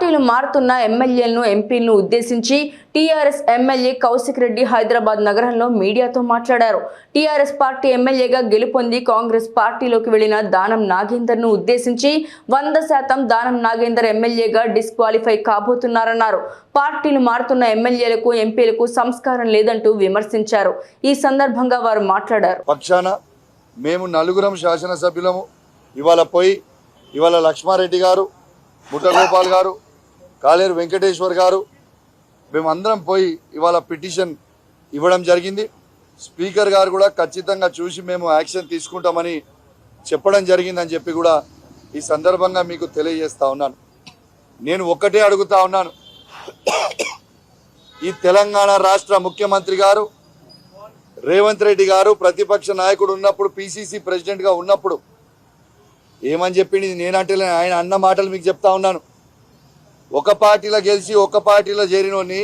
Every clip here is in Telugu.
పార్టీలు మారుతున్న ఎమ్మెల్యేలను ఎంపీలను ఉద్దేశించి టీఆర్ఎస్ ఎమ్మెల్యే కౌశిక్ రెడ్డి హైదరాబాద్ నగరంలో మీడియాతో మాట్లాడారు. టీఆర్ఎస్ పార్టీ ఎమ్మెల్యేగా గెలుపొంది కాంగ్రెస్ పార్టీలోకి వెళ్ళిన దానం నాగేందర్ను ఉద్దేశించి వంద శాతం దానం నాగేందర్ ఎమ్మెల్యేగా డిస్క్వాలిఫై కాబోతున్నారన్నారు. పార్టీలు మారుతున్న ఎమ్మెల్యేలకు ఎంపీలకు సంస్కారం లేదంటూ విమర్శించారు. ఈ సందర్భంగా వారు మాట్లాడారు. పక్షాన మేము నలుగురం శాసనసభ్యులము. ఇవాళ పోయి ఇవాళ లక్ష్మారెడ్డి గారు బుట్టగోపాల్ గారు కాలేరు వెంకటేశ్వర్ గారు మేమందరం పోయి ఇవాళ పిటిషన్ ఇవ్వడం జరిగింది. స్పీకర్ గారు కూడా ఖచ్చితంగా చూసి మేము యాక్షన్ తీసుకుంటామని చెప్పడం జరిగిందని చెప్పి కూడా ఈ సందర్భంగా మీకు తెలియజేస్తా ఉన్నాను. నేను ఒక్కటే అడుగుతా ఉన్నాను. ఈ తెలంగాణ రాష్ట్ర ముఖ్యమంత్రి గారు రేవంత్ రెడ్డి గారు ప్రతిపక్ష నాయకుడు ఉన్నప్పుడు పిసిసి ప్రెసిడెంట్గా ఉన్నప్పుడు ఏమని చెప్పింది? నేనంటే ఆయన అన్న మాటలు మీకు చెప్తా ఉన్నాను. ఒక పార్టీలో గెలిచి ఒక పార్టీలో చేరినోని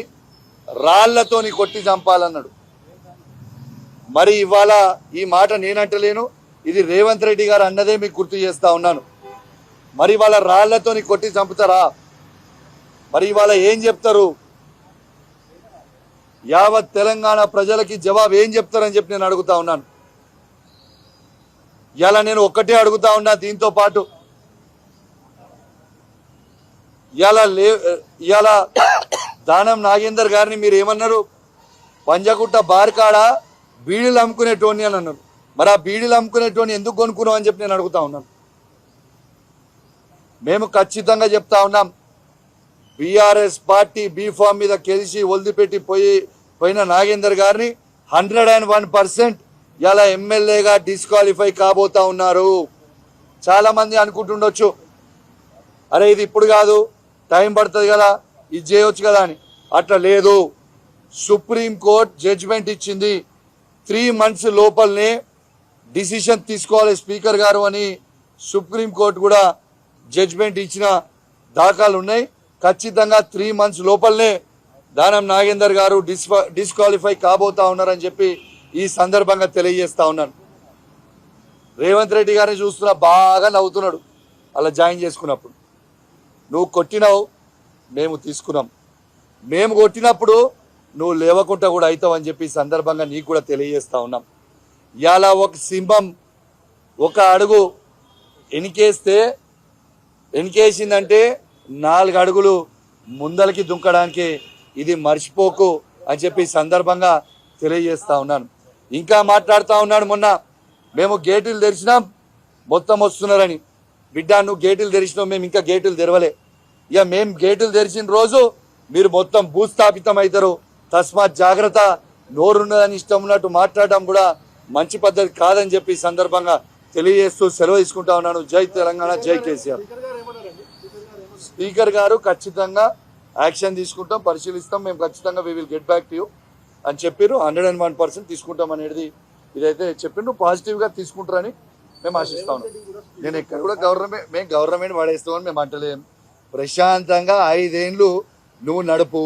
రాళ్ళతోని కొట్టి చంపాలన్నాడు. మరి ఇవాళ ఈ మాట నేనంటలేను. ఇది రేవంత్ రెడ్డి గారు అన్నదే మీకు గుర్తు చేస్తా ఉన్నాను. మరి ఇవాళ రాళ్ళతోని కొట్టి చంపుతారా? మరి ఇవాళ ఏం చెప్తారు? యావత్ తెలంగాణ ప్రజలకి జవాబు ఏం చెప్తారని చెప్పి నేను అడుగుతా ఉన్నాను. ఇలా నేను ఒక్కటే అడుగుతా ఉన్నా దీంతో పాటు ఇవాళ లే ఇవాళ దానం నాగేందర్ గారిని మీరు ఏమన్నారు? పంజగుట్ట బార్కాడ బీడీలు అమ్ముకునేటోని అని అన్నారు. మరి ఆ బీడీలు అమ్ముకునేటోని ఎందుకు కొనుక్కున్నావు అని చెప్పి నేను అడుగుతా ఉన్నాను. మేము ఖచ్చితంగా చెప్తా ఉన్నాం. బీఆర్ఎస్ పార్టీ బీఫామ్ మీద గెలిచి ఒలిదిపెట్టి పోయి పోయిన నాగేందర్ గారిని హండ్రెడ్ అండ్ వన్ పర్సెంట్ ఇలా ఎమ్మెల్యేగా డిస్క్వాలిఫై కాబోతా ఉన్నారు. చాలామంది అనుకుంటుండొచ్చు. అరే ఇది ఇప్పుడు కాదు. టైం పడుతుంది కదా ఇది చేయొచ్చు కదా అని. అట్లా లేదు. సుప్రీం కోర్ట్ జడ్జిమెంట్ ఇచ్చింది. త్రీ మంత్స్ లోపలనే డిసిషన్ తీసుకోవాలి స్పీకర్ గారు అని సుప్రీం కోర్ట్ కూడా జడ్జిమెంట్ ఇచ్చిన దాఖలు ఉన్నాయి. ఖచ్చితంగా త్రీ మంత్స్ లోపలనే దానం నాగేందర్ గారు డిస్ఫా డిస్క్వాలిఫై కాబోతా ఉన్నారని చెప్పి ఈ సందర్భంగా తెలియజేస్తా ఉన్నాను. రేవంత్ రెడ్డి గారిని చూస్తున్నా బాగా నవ్వుతున్నాడు. అలా జాయిన్ చేసుకున్నప్పుడు. నువ్వు కొట్టినావు మేము తీసుకున్నాం. మేము కొట్టినప్పుడు నువ్వు లేవకుండా కూడా అవుతావు అని చెప్పి సందర్భంగా నీకు కూడా తెలియజేస్తా ఉన్నాం. ఇలా ఒక సింహం ఒక అడుగు ఎనికేస్తే ఎనికేసిందంటే నాలుగు అడుగులు ముందలకి దుంకడానికి ఇది మర్చిపోకు అని చెప్పి సందర్భంగా తెలియజేస్తా ఉన్నాను. ఇంకా మాట్లాడుతూ ఉన్నాడు మొన్న. మేము గేటులు తెరిచినాం మొత్తం వస్తున్నారని. బిడ్డ నువ్వు గేటులు తెరిచినావు మేము ఇంకా గేటులు తెరవలే. ఇక మేము గేటులు తెరిచిన రోజు మీరు మొత్తం భూస్థాపితం అవుతారు తస్మాత్ జాగ్రత్త నోరున్నదని ఇష్టం ఉన్నట్టు మాట్లాడడం కూడా మంచి పద్ధతి కాదని చెప్పి సందర్భంగా తెలియజేస్తూ సెలవు తీసుకుంటా ఉన్నాను. జై తెలంగాణ జై కేసీఆర్. స్పీకర్ గారు ఖచ్చితంగా యాక్షన్ తీసుకుంటాం పరిశీలిస్తాం. మేము ఖచ్చితంగా we will get back to you అని చెప్పారు హండ్రెడ్ అండ్ వన్ పర్సెంట్ తీసుకుంటాం అనేది ఇదైతే చెప్పిండ్రు పాజిటివ్గా తీసుకుంటారని మేము ఆశిస్తా ఉన్నాం. నేను ఎక్కడ కూడా గవర్నమెంట్ మేము గవర్నమెంట్ పడేస్తామని మేము అంటలేం. ప్రశాంతంగా ఐదేండ్లు నువ్వు నడుపు.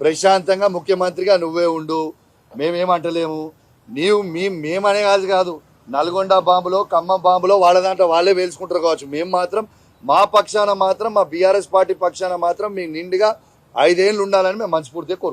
ప్రశాంతంగా ముఖ్యమంత్రిగా నువ్వే ఉండు. మేమేమంటలేము నీవు మీ మేమనే కాదు కాదు. నల్గొండ బాంబులో ఖమ్మం బాంబులో వాళ్ళ దాంట్లో వాళ్ళే వేల్చుకుంటారు కావచ్చు. మేము మాత్రం మా పక్షాన మాత్రం మా బీఆర్ఎస్ పార్టీ పక్షాన మాత్రం మీ నిండుగా ఐదేళ్ళు ఉండాలని మేము మనస్ఫూర్తిగా కోరుకుంటున్నాం.